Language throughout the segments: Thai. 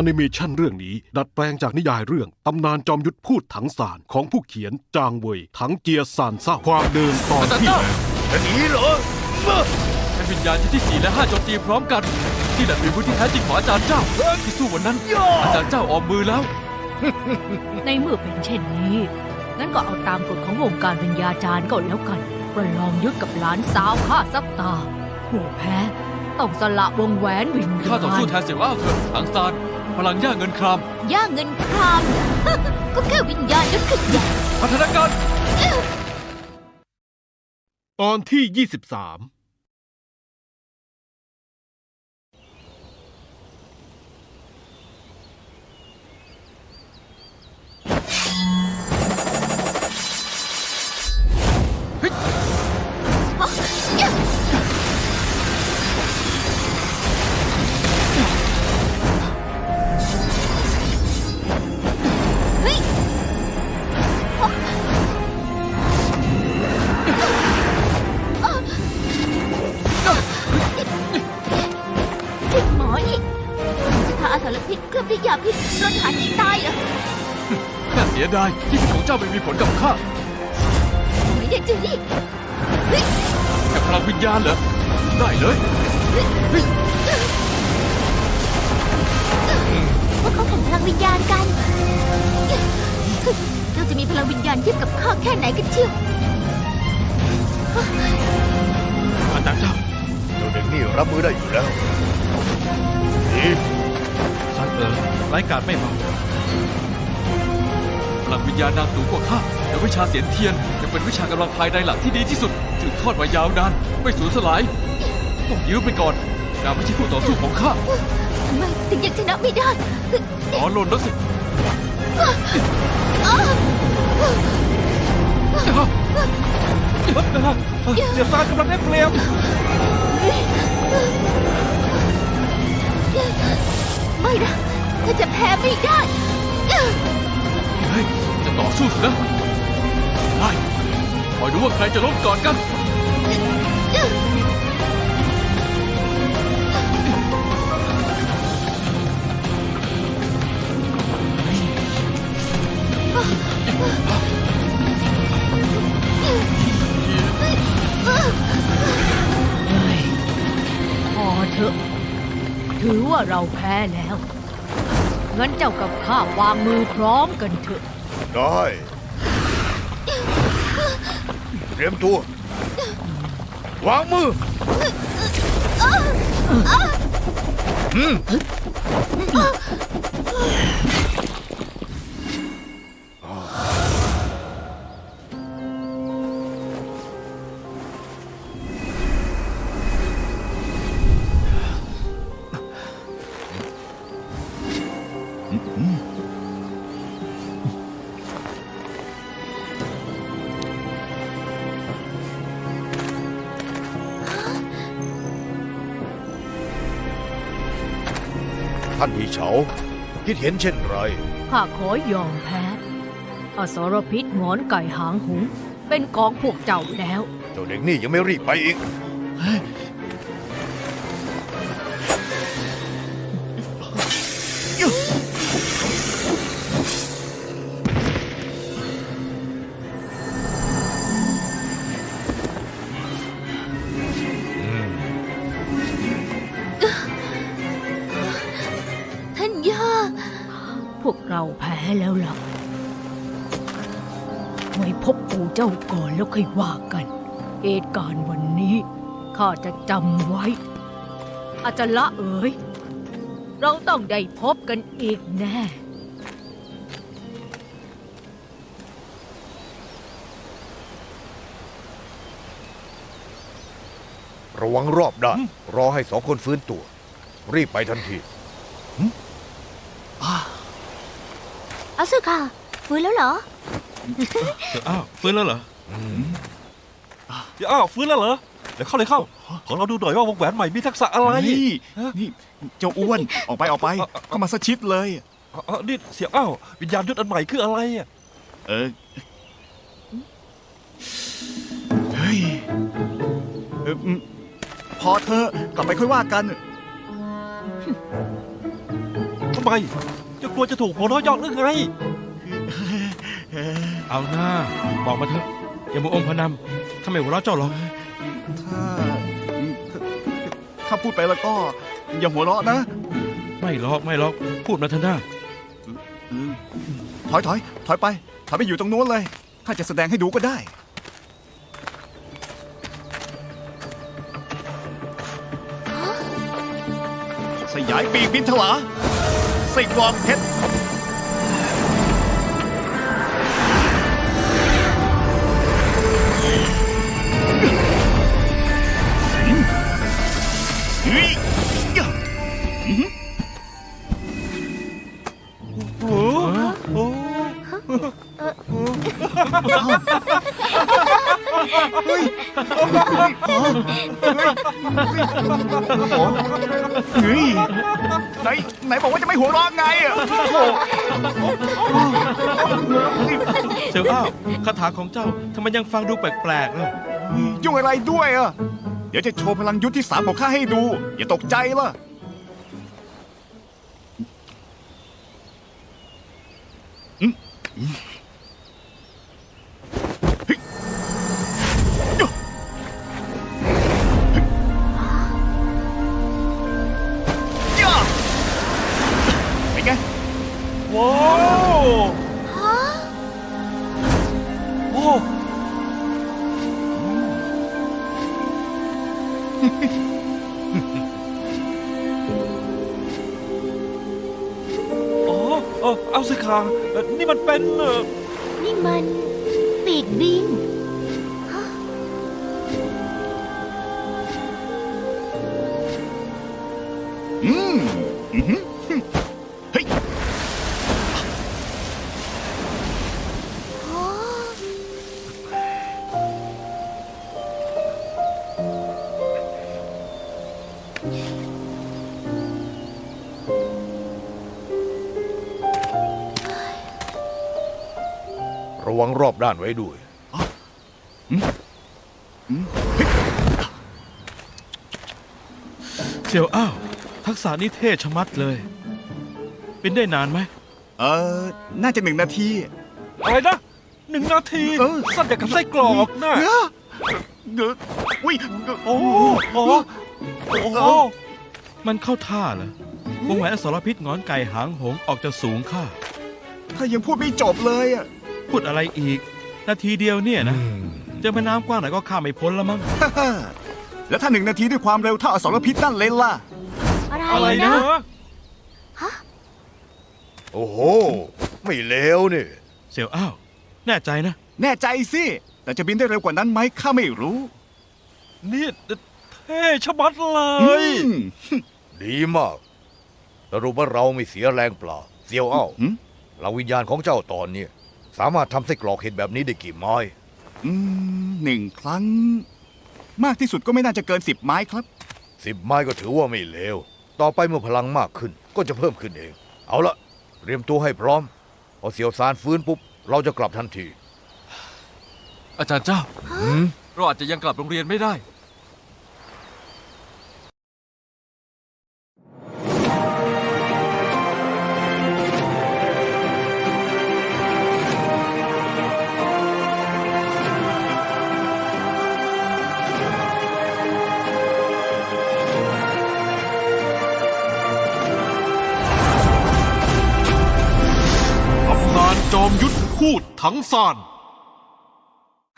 อนิเมชันเรื่องนี้ ดัดแปลงจากนิยายเรื่อง ตำนานจอมยุทธพูดถังสารของผู้เขียนจางเวยถังเจียซานซ่าความเดิมตอนที่จะหนีเหรอให้วิญญาณชั้นที่สี่และห้าโจมตีพร้อมกัน ที่ดัดเป็นผู้ที่แท้จริงของอาจารย์เจ้าที่สู้วันนั้น อาจารย์เจ้าออมมือแล้ว ในเมื่อเป็นเช่นนี้งั้นก็เอาตามกฎของวงการวิญญาจารย์ก็แล้วกันประลองยุทธกับหลานสาวข้าสักตาผู้แพ้ต้องสละวงแหวนวิญญาณข้าต่อสู้แทนเสี่ยวอ้าวเถอะถังซาน พลังย่าเงินคราม ย่าเงินคราม ก็แค่วิญญาณยุทธขยะพัฒนาการตอนที่ 23 พลังวิญญาณเทียบกับข้าแค่ไหนกันเชียวอาจารย์เจ้าเจ้าเด็กนี่รับมือได้อยู่แล้วหนีท่านเอ๋อไร้ายการไม่เบาพลังวิญญาณนางสูงกว่าข้าแต่วิชาเสียนเทียนยังเป็นวิชากำลังภายในหลักที่ดีที่สุดสืบทอดมายาวนานไม่สูญสลายต้องยื้อไปก่อนนางไม่ใช่คู่ต่อสู้ของข้าทำไมถึงยังชนะไม่ได้ขอลนแล้วสิ เสียซานกำลังได้เปรียบไม่นะถ้าจะแพ้ไม่ได้เฮ้ยจะต่อสู้สินะได้คอยดูว่าใครจะล้มก่อนกัน อว่าเราแพ้แล้ว งั้นเจ้ากับข้าวางมือพร้อมกันเถอะ ได้ เตรียมตัว วางมืออืม ท่านพี่เฉา คิดเห็นเช่นไร ข้าขอยอมแพ้ อสรพิษหงอนไก่หางหงส์เป็นกองพวกเจ้าแล้ว เจ้าเด็กนี่ยังไม่รีบไปอีก เราแพ้แล้วล่ะไว้พบปู่เจ้าก่อนแล้วค่อยว่ากัน เหตุการณ์วันนี้ข้าจะจำไว้ อาจารย์ละเอ๋ย เราต้องได้พบกันอีกแน่ระวังรอบด้านรอให้สองคนฟื้นตัว รีบไปทันที เอาสึค่ะฟื้นแล้วเหรอ อ้าวฟื้นแล้วเหรออ้าวฟื้นแล้วเหรอเดี๋ยวเข้าเลยเข้า ขอเราดูหน่อยว่าวงแหวนใหม่มีทักษะอะไร นี่นี่เจ้าอ้วนออกไปออกไป เข้ามาสักชิดเลยอ๋อนี่เสียอ้าววิญญาณยุทธอันใหม่คืออะไรอะเออเฮ้ยเอออืมพอเธอะกลับไปค่อยว่ากันโำไม จะกลัวจะถูกหัวเราะเยอกหรือไงเอาหน้า บอกมาเถอะอย่ามัวองค์พนำทำไมหัวเราะเจ้าหรอกถ้าถ้าพูดไปแล้วก็ อย่าหัวเราะนะ ไม่หรอกไม่หรอกพูดมาเถอะหน้าอืมถอยถอยถอยไป ถอยไปอยู่ตรงนู้นเลยข้าจะแสดงให้ดูก็ได้ สยายปีกบินถลา สิงวอมเพ ชรอุ๊ยยะโอ้โหเฮ้ยไหนไหนบอกว่าจะไม่หัวเราะไงอะโอ้เจ้าอ้าวคาถาของเจ้าทำไมยังฟังดูแปลกๆล่ะยุ่งอะไรด้วยอะเดี๋ยวจะโชว์พลังยุทธที่สามของข้าให้ดู อย่าตกใจล่ะ อืม เออเอาสิคาเอ่อนี่มันเป็น นี่มันปีกบิน ระวังรอบด้านไว้ด้วย เสี่ยวอ้าว ทักษะนี้เท่ชะมัดเลย เป็นได้นานไหม เออ น่าจะหนึ่งนาที อะไรนะหนึ่งนาทีเออ สั้นอย่างกับไส้กรอกนะเอ้อเอออุ้ยเออโอ้โอ้โหโอ้โหมันเข้าท่าเหรอวงแหวนอสรพิษงอนไก่หางหงออกจะสูงค่า ถ้ายังพูดไม่จบเลยอะ พูดอะไรอีก นาทีเดียวเนี่ยนะเจอแม่น้ำกว้างไหนก็ข้ามไม่พ้นแล้วมั้งแล้วถ้าหนึ่งนาทีด้วยความเร็วเท่าอสรพิษนั่นเลยล่ะ อะไรอะไรนะนะ โอ้โห ไม่เลวนี่ เสี่ยวอ้าว แน่ใจนะแน่ใจสิ แต่จะบินได้เร็วกว่านั้นไหมข้าไม่รู้นี่เท่ชะมัดเลยอืมดีมากสรุปว่าเราไม่เสียแรงเปล่า เสียวเอ้าหืม เราวิญญาณของเจ้าตอนเนี้ย สามารถทำไส้กรอกเห็ดแบบนี้ได้กี่ไม้ อืมหนึ่งครั้ง มากที่สุดก็ไม่น่าจะเกินสิบไม้ครับ สิบไม้ก็ถือว่าไม่เลว ต่อไปเมื่อพลังมากขึ้นก็จะเพิ่มขึ้นเอง เอาละเตรียมตัวให้พร้อม พอเสียวซานฟื้นปุ๊บ เราจะกลับทันที อาจารย์เจ้าหืมเราอาจจะยังกลับโรงเรียนไม่ได้ พูดทั้งซาน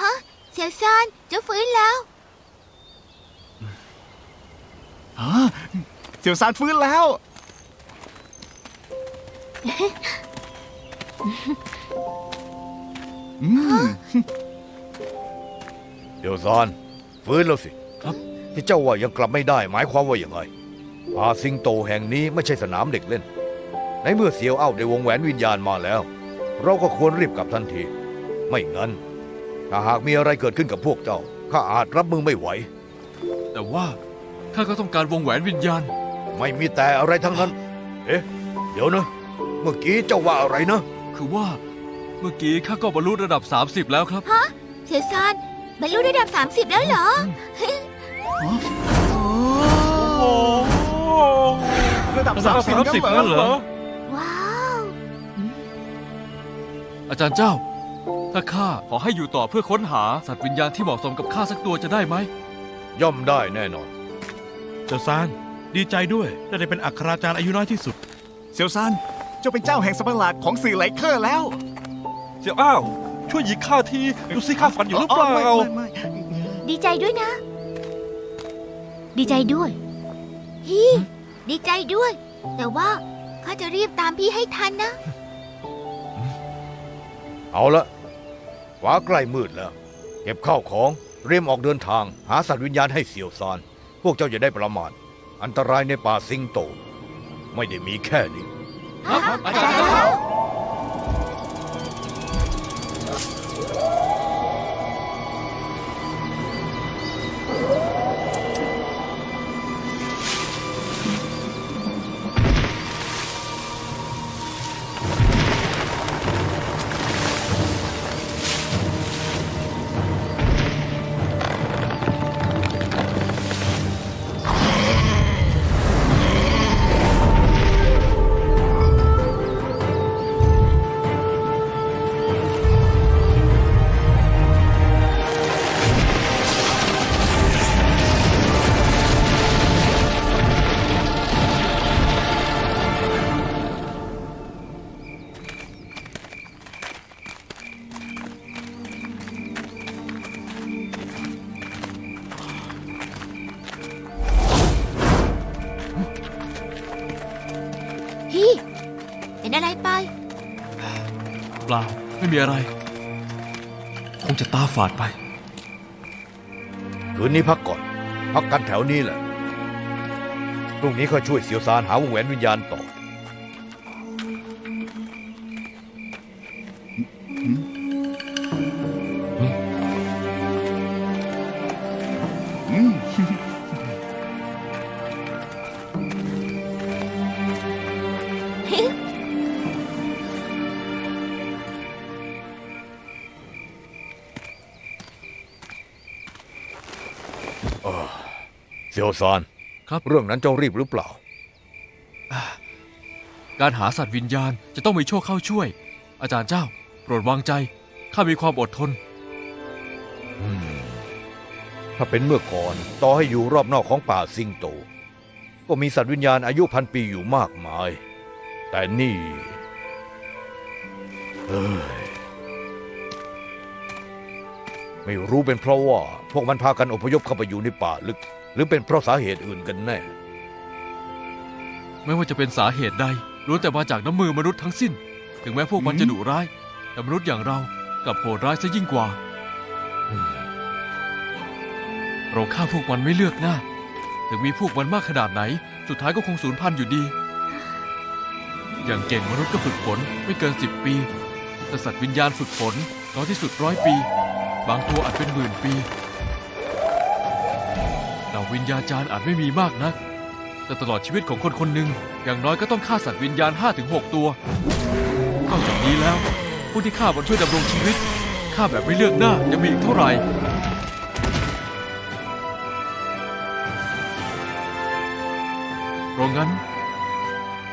ฮะเสี่ยวซานเจะฟื้นแล้วฮะเสี่ยวซานฟื้นแล้ว อืมเดี๋ยวซานฟื้นแล้วสิ ครับ ที่เจ้าว่ายังกลับไม่ได้ หมายความว่าอย่างไรป่าสิงโตแห่งนี้ไม่ใช่สนามเด็กเล่น ในเมื่อเสียวเอ้าได้วงแหวนวิญญาณมาแล้ว เราก็ควรรีบกลับทันที ไม่งั้น ถ้าหากมีอะไรเกิดขึ้นกับพวกเจ้าข้าอาจรับมือไม่ไหว แต่ว่าข้าก็ต้องการวงแหวนวิญญาณ ไม่มีแต่อะไรทั้งนั้น เอ๊ะ เดี๋ยวนะ เมื่อกี้เจ้าว่าอะไรนะ คือว่าเมื่อกี้ข้าก็บรรลุระดับ 30 แล้วครับเสี่ยวซานบรรลุระดับ 30 แล้วเหรอโอ้โหระดับระดัสาบมสิบ30แล้นั่วนเหเหรรอ ออาจารย์เจ้า ถ้าข้าขอให้อยู่ต่อเพื่อค้นหาสัตว์วิญญาณที่เหมาะสมกับข้าสักตัวจะได้ไหม ย่อมได้แน่นอน เจ้าซานดีใจด้วยได้ได้เป็นอัคราจารย์อายุน้อยที่สุด เซียวซานเจ้าเป็นเจ้าแห่งสัตว์ประหลาดของสื่อไลเคอร์แล้วเสี่ยวอ้าว ช่วยหยิกข้าทีดูสิข้าฝันอยู่หรือเปล่า ไม่ไม่ไม่ดีใจด้วยนะ ดีใจด้วย ฮี ดีใจด้วย แต่ว่าข้าจะรีบตามพี่ให้ทันนะ เอาละฟ้าใกล้มืดแล้ว เก็บข้าวของเรียมออกเดินทาง หาสัตว์วิญญาณให้เสี่ยวซาน พวกเจ้าอย่าได้ประมาทอันตรายในป่าสิงโต ไม่ได้มีแค่นี้อาจารย์ มีอะไร คงจะตาฝาดไป คืนนี้พักก่อน พักกันแถวนี้แหละพรุ่งนี้ค่อยช่วยเสียวซานหาวงแหวนวิญญาณต่อ ซานครับ เรื่องนั้นเจ้ารีบหรือเปล่า การหาสัตว์วิญญาณจะต้องมีโชคเข้าช่วย อาจารย์เจ้า โปรดวางใจข้ามีความอดทน ถ้าเป็นเมื่อก่อน ต่อให้อยู่รอบนอกของป่าสิงโต ก็มีสัตว์วิญญาณอายุพันปีอยู่มากมาย แต่นี่เอ้ยไม่รู้เป็นเพราะว่า พวกมันพากันอพยพเข้าไปอยู่ในป่าลึก หรือเป็นเพราะสาเหตุอื่นกันแน่ ไม่ว่าจะเป็นสาเหตุใดล้วนแต่มาจากน้ำมือมนุษย์ทั้งสิ้น ถึงแม้พวกมันจะดุร้าย แต่มนุษย์อย่างเรากลับโหดร้ายซะยิ่งกว่า เราฆ่าพวกมันไม่เลือกหน้า ถึงมีพวกมันมากขนาดไหน สุดท้ายก็คงสูญพันธุ์อยู่ดี อย่างเก่งมนุษย์ก็ฝึกฝนไม่เกินสิบปีแต่สัตว์วิญญาณฝึกฝนน้อยที่สุดร้อยปี บางตัวอาจเป็นหมื่นปี ดาววิญญาจารย์อาจไม่มีมากนัก แต่ตลอดชีวิตของคนคนหนึ่งอย่างน้อยก็ต้องฆ่าสัตว์วิญญาณ 5-6 ตัวนอกจากนี้แล้ว ผู้ที่ฆ่าบนช่วยดำรงชีวิตฆ่าแบบไม่เลือกหน้ายังมีอีกเท่าไหร่เพราะงั้น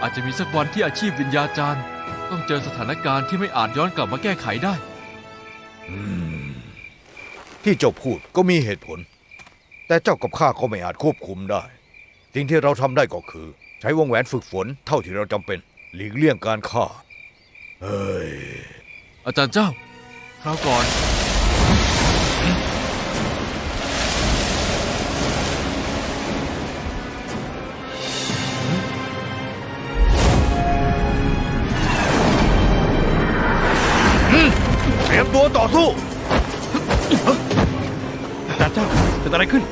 อาจจะมีสักวันที่อาชีพวิญญาจารย์ ต้องเจอสถานการณ์ที่ไม่อาจย้อนกลับมาแก้ไขได้ ที่เจ้าพูดก็มีเหตุผล แต่เจ้ากับข้าก็ไม่อาจควบคุมได้ สิ่งที่เราทำได้ก็คือ ใช้วงแหวนฝึกฝนเท่าที่เราจำเป็น หลีกเลี่ยงการฆ่า เฮ้ย อาจารย์เจ้าคราวก่อน เตรียมตัวต่อสู้ กิดอะไรขึ้น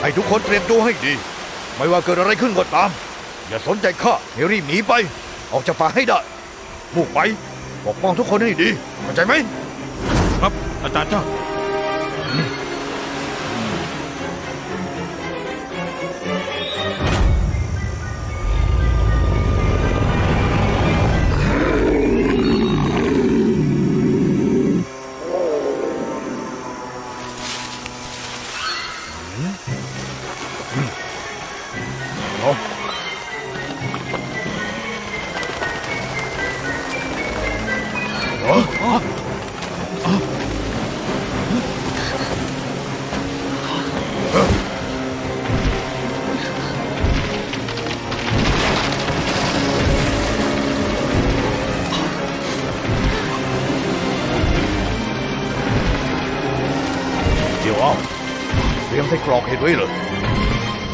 ให้ทุกคนเตรียมตัวให้ดี ไม่ว่าเกิดอะไรขึ้นก็ตาม อย่าสนใจข้าให้รีบหนีไป ออกจากป่าให้ได้มุ่งไปปกป้องทุกคนให้ดีเข้าใจไหมครับอาจารย์เจ้าเอา รียมไส้กอกเห็ดไว้เลย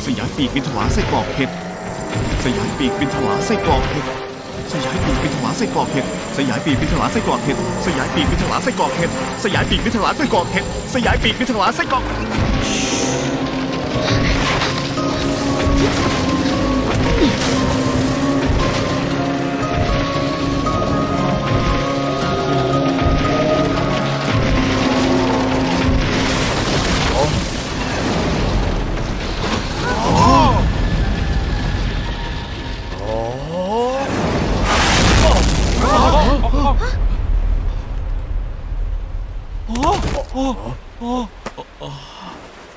สยายปีกบินถวาไส้กรอกเห็ดสยายปีกบินถวาไส้กรอกเห็ดสยายปีกบินถวาไส้กรอกเห็ดสยายปีกบินถวาไส้กรอกเห็ดสยายปีกบินถวาไส้กรอกเห็ดสยายปีกบินถวาไส้กรอกเห็ดสยายปีกบินถวาไส้กรอก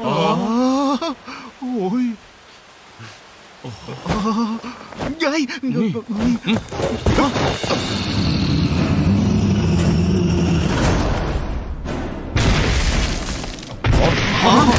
อ๋อโอ้ยเย้ยฮะ